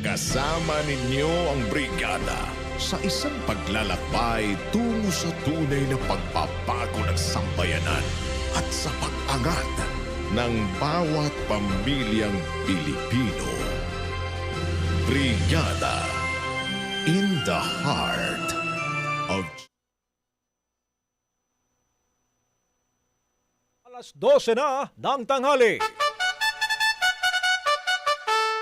Kasama ninyo ang brigada sa isang paglalakbay tungo sa tunay na pagpapago ng sambayanan at sa pag-angat ng bawat pamilyang Pilipino. Brigada in the heart of Alas 12 na ng tanghali.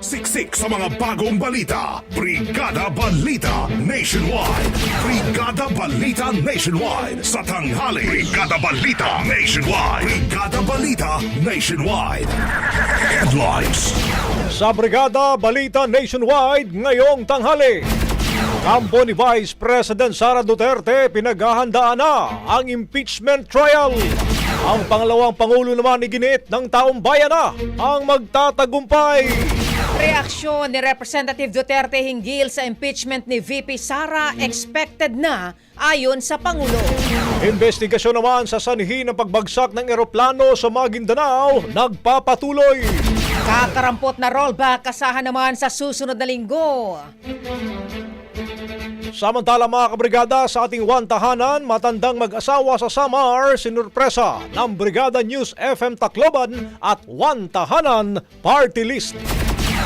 Siksik sa mga bagong balita. Brigada Balita Nationwide. Brigada Balita Nationwide sa tanghali. Brigada Balita Nationwide. Brigada Balita Nationwide. Headlines. Sa Brigada Balita Nationwide ngayong tanghali. Kampo ni Vice President Sara Duterte pinaghahandaan na ang impeachment trial. Ang pangalawang pangulo naman iginit ng taong bayan na ang magtatagumpay. Reaksyon ni Representative Duterte hinggil sa impeachment ni VP Sara expected na ayon sa Pangulo. Investigasyon naman sa sanhi ng pagbagsak ng eroplano sa Maguindanao nagpapatuloy. Kakarampot na rollback kasahan naman sa susunod na linggo. Samantala mga kabrigada sa ating one tahanan, matandang mag-asawa sa Samar, sinurpresa ng Brigada News FM Tacloban at one tahanan party list.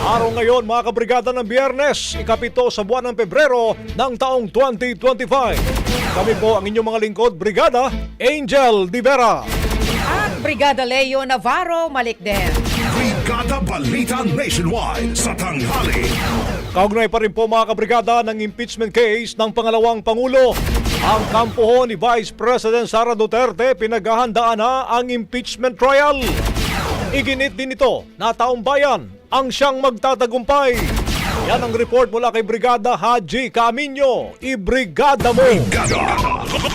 Araw ngayon mga kabrigada ng Biyernes, ikapito sa buwan ng Pebrero ng taong 2025. Kami po ang inyong mga lingkod, Brigada Angel Divera. At Brigada Leo Navarro Malikden. Brigada Balita Nationwide sa tanghali. Kaugnay pa rin po mga kabrigada ng impeachment case ng pangalawang Pangulo. Ang kampo ni Vice President Sara Duterte pinaghahandaan na ang impeachment trial. Iginit din ito na taong bayan ang siyang magtatagumpay. Yan ang report mula kay Brigada Haji Camino. Ibrigada mo! Brigada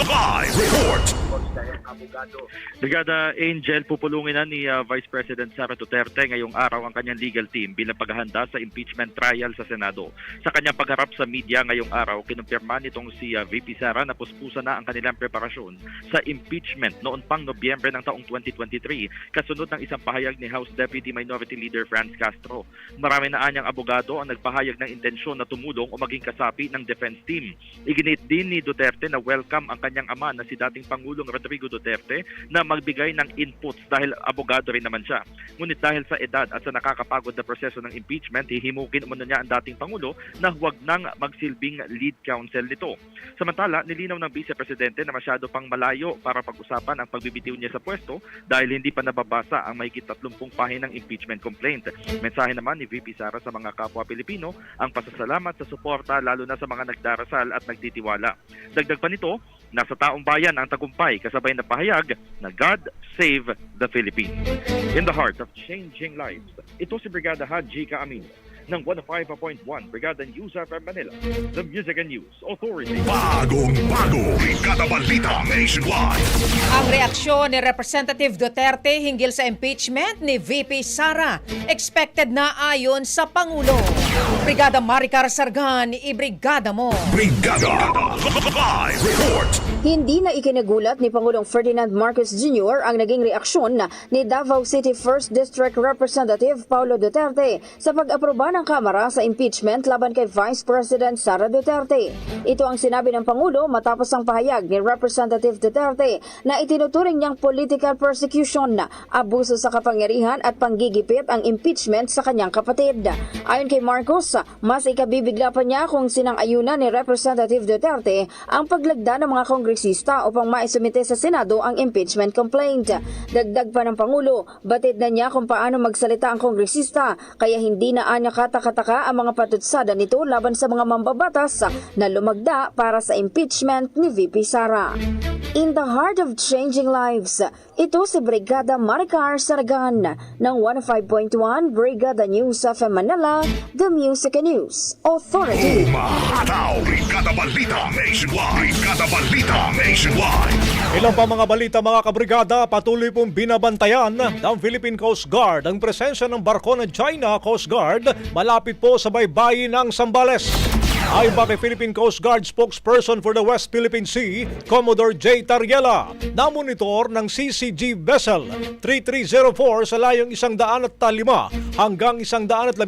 Live Report. Brigada Angel, pupulungin na ni uh, Vice President Sara Duterte ngayong araw ang kanyang legal team bilang paghahanda sa impeachment trial sa Senado. Sa kanyang pagharap sa media ngayong araw, kinumpirma nitong si uh, VP Sara na puspusa na ang kanilang preparasyon sa impeachment noon pang Nobyembre ng taong 2023 kasunod ng isang pahayag ni House Deputy Minority Leader Franz Castro. Marami na anyang abogado ang nagpahayag ng intensyon na tumulong o maging kasapi ng defense team. Iginit din ni Duterte na welcome ang kanyang ama na si dating Pangulong Rodrigo Duterte Duterte na magbigay ng inputs dahil abogado rin naman siya. Ngunit dahil sa edad at sa nakakapagod na proseso ng impeachment, hihimukin umano niya ang dating Pangulo na huwag nang magsilbing lead counsel nito. Samantala, nilinaw ng Vice Presidente na masyado pang malayo para pag-usapan ang pagbibitiw niya sa pwesto dahil hindi pa nababasa ang may 30 pahinang impeachment complaint. Mensahe naman ni VP Sara sa mga kapwa Pilipino ang pasasalamat sa suporta lalo na sa mga nagdarasal at nagtitiwala. Dagdag pa nito, nasa taong bayan ang tagumpay kasabay na pahayag na God save the Philippines. In the heart of changing lives, ito si Brigada Haji Kaamin ng 105.1 Brigada News FM Manila, the Music and News Authority. Bagong bago, Brigada Balita Nationwide. Ang reaksyon ni Representative Duterte hinggil sa impeachment ni VP Sara expected na ayon sa Pangulo. Brigada Maricar Sargan, ibrigada mo. Brigada Live Report. Hindi na ikinagulat ni Pangulong Ferdinand Marcos Jr. ang naging reaksyon ni Davao City 1st District Representative Paulo Duterte sa pag-aproba ng Kamara sa impeachment laban kay Vice President Sara Duterte. Ito ang sinabi ng Pangulo matapos ang pahayag ni Representative Duterte na itinuturing niyang political persecution, abuso sa kapangyarihan at panggigipit ang impeachment sa kanyang kapatid. Ayon kay Marcos, mas ikabibigla pa niya kung sinang-ayunan ni Representative Duterte ang paglagda ng mga kongresista upang maisumite sa Senado ang impeachment complaint. Dagdag pa ng Pangulo, batid na niya kung paano magsalita ang kongresista kaya hindi na anya katakataka ang mga patutsada nito laban sa mga mambabatas na lumagda para sa impeachment ni VP Sara. In the heart of changing lives, ito si Brigada Maricar Saragan ng 105.1 Brigada News of Manila, The Music News Authority. Umahataw, Brigada Balita Nationwide. Brigada Balita Nationwide. Ilang pa mga balita mga kabrigada patuloy pong binabantayan ng Philippine Coast Guard ang presensya ng barko ng China Coast Guard malapit po sa baybayin ng Sambales. Ay ba kay Philippine Coast Guard spokesperson for the West Philippine Sea, Commodore J. Tariela, na monitor ng CCG vessel 3304 sa layong 105 hanggang 115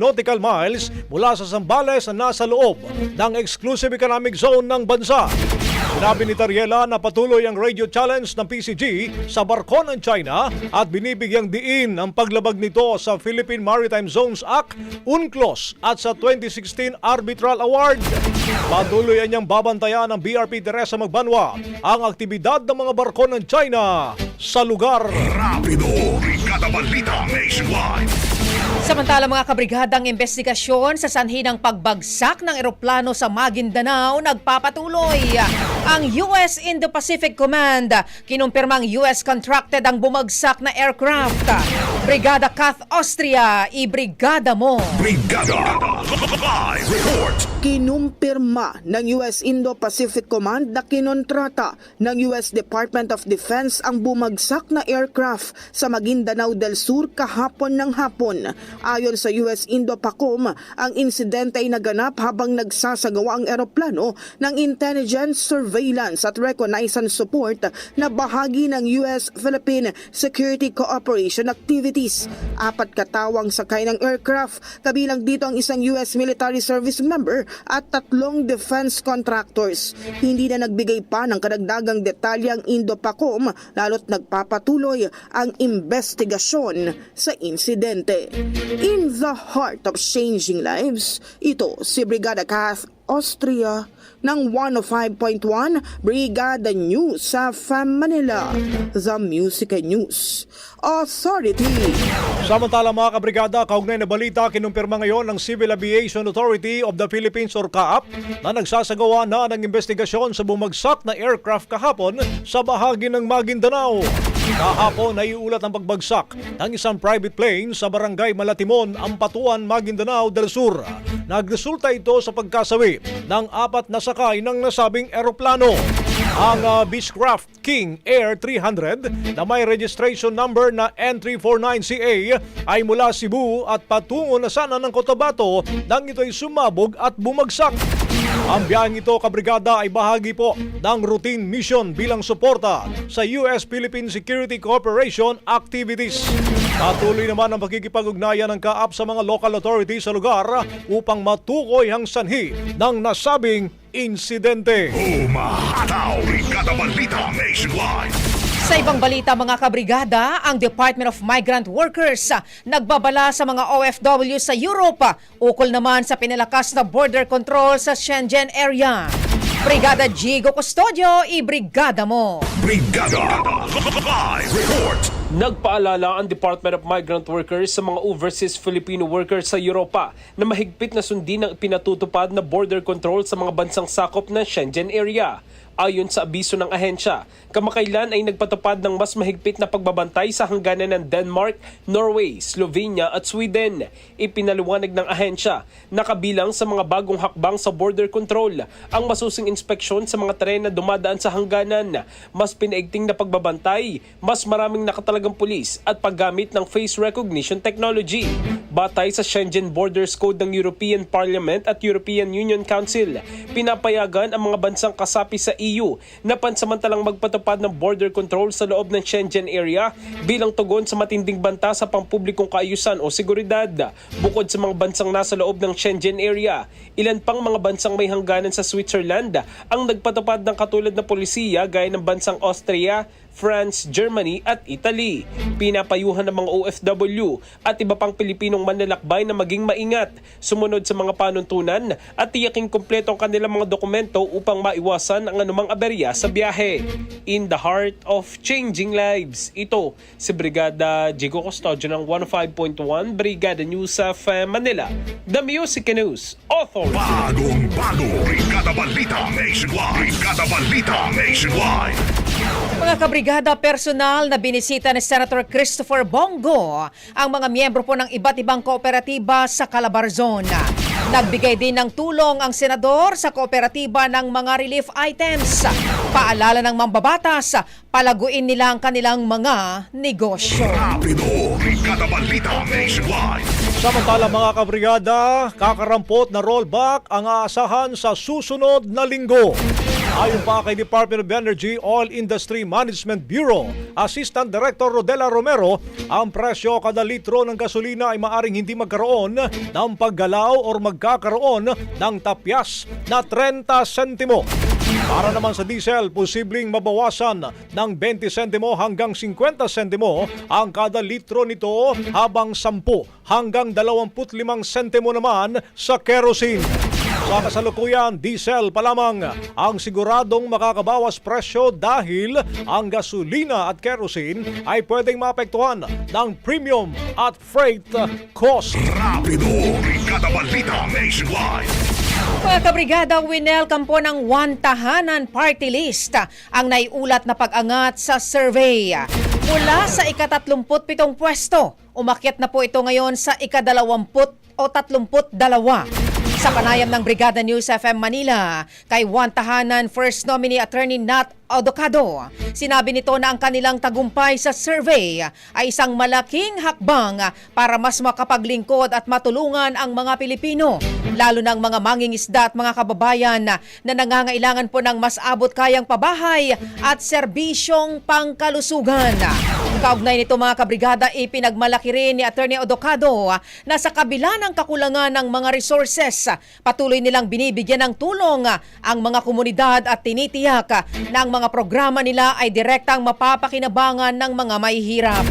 nautical miles mula sa Sambales na nasa loob ng Exclusive Economic Zone ng bansa. Sinabi ni Tariela na patuloy ang radio challenge ng PCG sa barko ng China at binibigyang diin ang paglabag nito sa Philippine Maritime Zones Act, UNCLOS at sa 2016 Arbitral Award. Patuloy niyang babantayan ng BRP Teresa Magbanwa ang aktibidad ng mga barko ng China sa lugar. Rapido, Brigada Balita Nationwide. Samantala mga kabrigadang investigasyon sa sanhi ng pagbagsak ng eroplano sa Maguindanao nagpapatuloy. Ang US Indo-Pacific Command kinumpirmang US contracted ang bumagsak na aircraft. Brigada Kath Austria, ibrigada mo. Brigada Live Report. Kinumpirma ng US Indo-Pacific Command na kinontrata ng US Department of Defense ang bumagsak na aircraft sa Maguindanao del Sur kahapon ng hapon. Ayon sa US Indo-Pacom, ang insidente ay naganap habang nagsasagawa ang eroplano ng intelligence, surveillance at reconnaissance support na bahagi ng US-Philippine Security Cooperation Activities. Apat katawang sakay ng aircraft, kabilang dito ang isang US military service member at tatlong defense contractors. Hindi na nagbigay pa ng kadagdagang detalye ang Indo-Pacom lalo't nagpapatuloy ang investigasyon sa insidente. In the heart of changing lives, ito si Brigada Kath Austria ng 105.1 Brigada News sa FM Manila, The Music and News Authority. Samantala mga kabrigada, kaugnay na balita kinumpirma ngayon ng Civil Aviation Authority of the Philippines or CAAP na nagsasagawa na ng investigasyon sa bumagsak na aircraft kahapon sa bahagi ng Maguindanao. Kahapon ay iulat ang pagbagsak ng isang private plane sa barangay Malatimon, Ampatuan, Maguindanao del Sur. Nagresulta ito sa pagkasawi ng apat na sakay ng nasabing eroplano. Ang uh, Beechcraft King Air 300 na may registration number na N349CA ay mula Cebu at patungo na sana ng Cotabato nang ito'y sumabog at bumagsak. Ang biyaheng ito, kabrigada, ay bahagi po ng routine mission bilang suporta sa US-Philippine Security Cooperation activities. Patuloy naman ang pagkikipag-ugnayan ng kaap sa mga local authorities sa lugar upang matukoy ang sanhi ng nasabing insidente. Umahataw, Brigada Balita Nationwide. Sa ibang balita mga kabrigada, ang Department of Migrant Workers nagbabala sa mga OFW sa Europe ah, ukol naman sa pinalakas na border control sa Shenzhen area. Brigada Jigo Custodio, i-brigada mo! Brigada Live Report Nagpaalala ang Department of Migrant Workers sa mga overseas Filipino workers sa Europa na mahigpit na sundin ang pinatutupad na border control sa mga bansang sakop ng Shenzhen area. Ayon sa abiso ng ahensya, kamakailan ay nagpatupad ng mas mahigpit na pagbabantay sa hangganan ng Denmark, Norway, Slovenia at Sweden. Ipinaliwanag ng ahensya na kabilang sa mga bagong hakbang sa border control ang masusing inspeksyon sa mga tren na dumadaan sa hangganan, mas pinaigting na pagbabantay, mas maraming nakatalagang pulis at paggamit ng face recognition technology. Batay sa Schengen Borders Code ng European Parliament at European Union Council, pinapayagan ang mga bansang kasapi sa EU na pansamantalang magpatupad ng border control sa loob ng Schengen area bilang tugon sa matinding banta sa pampublikong kaayusan o seguridad. Bukod sa mga bansang nasa loob ng Schengen area, ilan pang mga bansang may hangganan sa Switzerland ang nagpatupad ng katulad na polisiya gaya ng bansang Austria, France, Germany at Italy. Pinapayuhan ng mga OFW at iba pang Pilipinong manlalakbay na maging maingat, sumunod sa mga panuntunan at tiyaking kumpleto ang kanilang mga dokumento upang maiwasan ang anumang aberya sa biyahe. In the heart of changing lives, ito si Brigada Jigo Custodio ng 105.1 Brigada News of Manila. The Music News Authority. Bagong bago Brigada Balita Nationwide Brigada Balita Nationwide Mga kabrigada personal na binisita ni Senator Christopher Bongo ang mga miyembro po ng iba't ibang kooperatiba sa Calabarzon. Nagbigay din ng tulong ang senador sa kooperatiba ng mga relief items. Paalala ng mambabatas, palaguin nila ang kanilang mga negosyo. Samantala mga kabrigada, kakarampot na rollback ang aasahan sa susunod na linggo. Ayon pa kay Department of Energy Oil Industry Management Bureau, Assistant Director Rodela Romero, ang presyo kada litro ng gasolina ay maaring hindi magkaroon ng paggalaw o magkakaroon ng tapyas na 30 sentimo. Para naman sa diesel, posibleng mabawasan ng 20 sentimo hanggang 50 sentimo ang kada litro nito habang 10 hanggang 25 sentimo naman sa kerosene. Sa kasalukuyan, diesel pa lamang ang siguradong makakabawas presyo dahil ang gasolina at kerosene ay pwedeng maapektuhan ng premium at freight cost. Rapido Brigada Balita Nationwide Mga kabrigada, winelcome po ng One Tahanan Party List ang naiulat na pag-angat sa survey. Mula sa ikatatlumput-pitong pwesto, umakyat na po ito ngayon sa ikadalawamput o tatlumput dalawa. Sa panayam ng Brigada News FM Manila. Kay One Tahanan First Nominee Attorney Nat Odocado, sinabi nito na ang kanilang tagumpay sa survey ay isang malaking hakbang para mas makapaglingkod at matulungan ang mga Pilipino, lalo ng mga mangingisda at mga kababayan na nangangailangan po ng mas abot kayang pabahay at serbisyong pangkalusugan. Kaugnay nito mga kabrigada, ipinagmalaki rin ni Attorney Odocado na sa kabila ng kakulangan ng mga resources, patuloy nilang binibigyan ng tulong ang mga komunidad at tinitiyak na ang mga programa nila ay direktang mapapakinabangan ng mga mahihirap.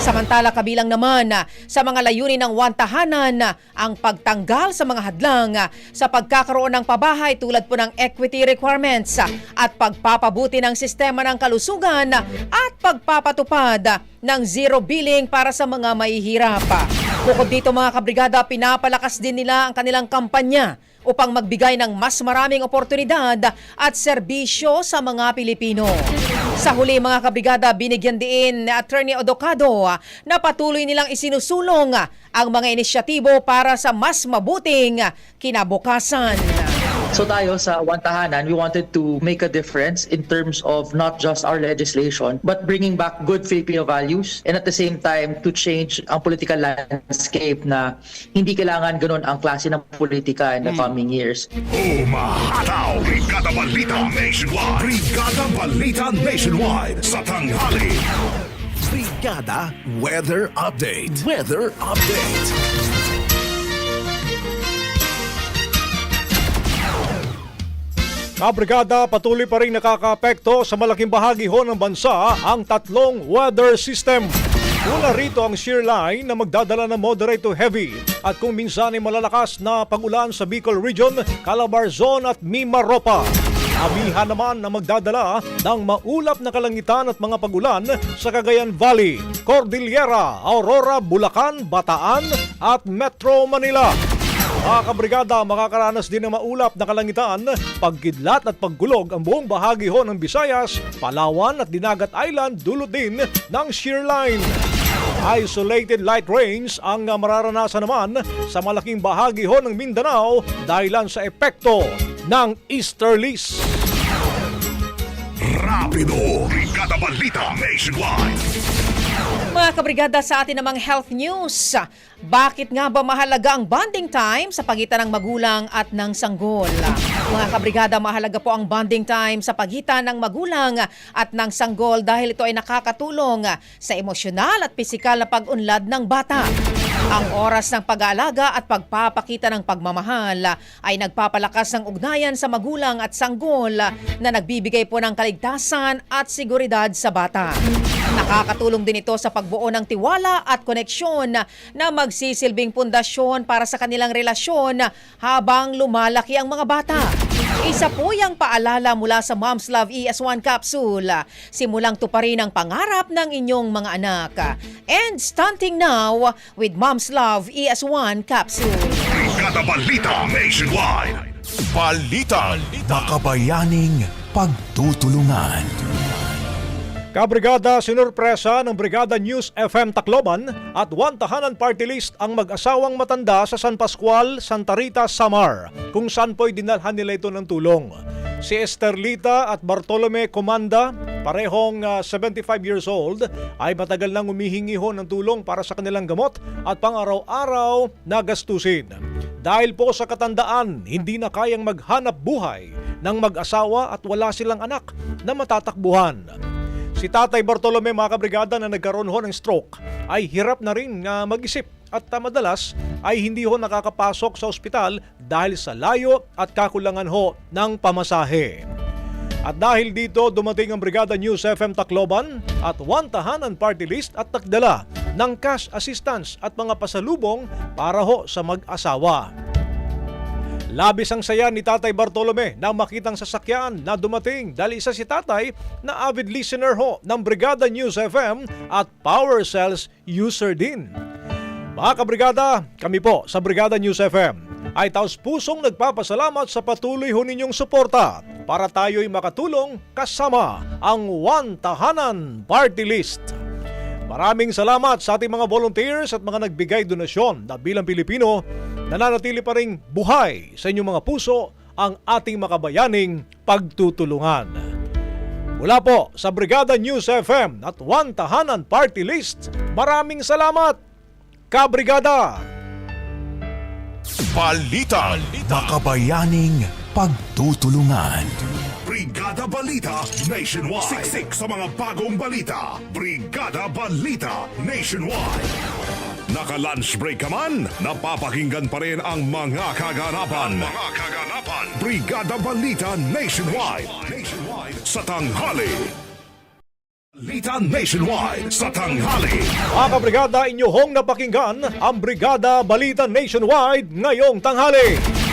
Samantala kabilang naman sa mga layunin ng wantahanan ang pagtanggal sa mga hadlang sa pagkakaroon ng pabahay tulad po ng equity requirements at pagpapabuti ng sistema ng kalusugan at pagpapatupad ng zero billing para sa mga mahihirap. Bukod dito mga kabrigada, pinapalakas din nila ang kanilang kampanya upang magbigay ng mas maraming oportunidad at serbisyo sa mga Pilipino. Sa huli mga kabrigada, binigyan din ni Attorney Odocado na patuloy nilang isinusulong ang mga inisyatibo para sa mas mabuting kinabukasan. So tayo sa Wantahanan, we wanted to make a difference in terms of not just our legislation, but bringing back good Filipino values and at the same time to change ang political landscape na hindi kailangan ganun ang klase ng politika in the coming years. Umahataw Brigada Balita Nationwide Brigada Balita Nationwide Sa tanghali Brigada Weather Update. Weather Update. Kabrigada, patuloy pa rin nakakaapekto sa malaking bahagi ho ng bansa ang tatlong weather system. Una rito ang shear line na magdadala ng moderate to heavy at kung minsan ay malalakas na pagulan sa Bicol Region, Calabar Zone at Mimaropa. Amihan naman na magdadala ng maulap na kalangitan at mga pagulan sa Cagayan Valley, Cordillera, Aurora, Bulacan, Bataan at Metro Manila. Mga kabrigada, makakaranas din ng maulap na kalangitan, pagkidlat at paggulog ang buong bahagi ho ng Visayas, Palawan at Dinagat Island dulot din ng shear line. Isolated light rains ang mararanasan naman sa malaking bahagi ho ng Mindanao dahilan sa epekto ng easterlies. Rapido, Brigada Balita Nationwide. Mga kabrigada sa atin namang health news. Bakit nga ba mahalaga ang bonding time sa pagitan ng magulang at ng sanggol? Mga kabrigada, mahalaga po ang bonding time sa pagitan ng magulang at ng sanggol dahil ito ay nakakatulong sa emosyonal at pisikal na pag-unlad ng bata. Ang oras ng pag-aalaga at pagpapakita ng pagmamahal ay nagpapalakas ng ugnayan sa magulang at sanggol na nagbibigay po ng kaligtasan at seguridad sa bata. Nakakatulong din ito sa pagbuo ng tiwala at koneksyon na magsisilbing pundasyon para sa kanilang relasyon habang lumalaki ang mga bata. Isa po yung paalala mula sa Mom's Love ES1 capsule. Simulang tuparin ang pangarap ng inyong mga anak. And stunting now with Mom's Love ES1 capsule. Brigada Balita Nationwide. Balita. Makabayaning pagtutulungan. Kabrigada, sinurpresa ng Brigada News FM Tacloban at one tahanan party list ang mag-asawang matanda sa San Pascual, Santa Rita, Samar, kung saan po'y dinalhan nila ito ng tulong. Si Esterlita at Bartolome Comanda, parehong ah, 75 years old, ay matagal nang humihingi ho ng tulong para sa kanilang gamot at pang-araw-araw na gastusin. Dahil po sa katandaan, hindi na kayang maghanap buhay ng mag-asawa at wala silang anak na matatakbuhan. Si Tatay Bartolome mga kabrigada na nagkaroon ho ng stroke ay hirap na rin nga mag-isip at uh, madalas ay hindi ho nakakapasok sa ospital dahil sa layo at kakulangan ho ng pamasahe. At dahil dito dumating ang Brigada News FM Tacloban at one tahanan party list at nagdala ng cash assistance at mga pasalubong para ho sa mag-asawa. Labis ang saya ni Tatay Bartolome na makitang sasakyan na dumating dahil isa si Tatay na avid listener ho ng Brigada News FM at Power Cells user din. Mga kabrigada, kami po sa Brigada News FM ay taos pusong nagpapasalamat sa patuloy ho ninyong suporta para tayo'y makatulong kasama ang One Tahanan Party List. Maraming salamat sa ating mga volunteers at mga nagbigay donasyon na bilang Pilipino, nananatili pa rin buhay sa inyong mga puso ang ating makabayaning pagtutulungan. Mula po sa Brigada News FM at One Tahanan Party List, maraming salamat, Kabrigada! Balita. Makabayaning pagtutulungan. Brigada Balita Nationwide. Siksik sa mga bagong balita. Brigada Balita Nationwide. Naka-lunch break ka man, napapakinggan pa rin ang mga kaganapan. mga kaganapan. Brigada Balita Nationwide. Nationwide. Sa tanghali. Balita Nationwide sa tanghali. Mga kabrigada, inyohong napakinggan ang Brigada Balita Nationwide ngayong tanghali.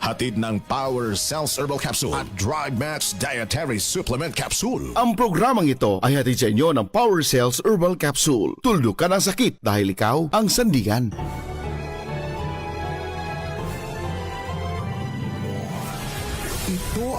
Hatid ng Power Cells Herbal Capsule at Drive Match Dietary Supplement Capsule. Ang programang ito ay hatid sa inyo ng Power Cells Herbal Capsule. Tuldok ka ng sakit dahil ikaw ang sandigan.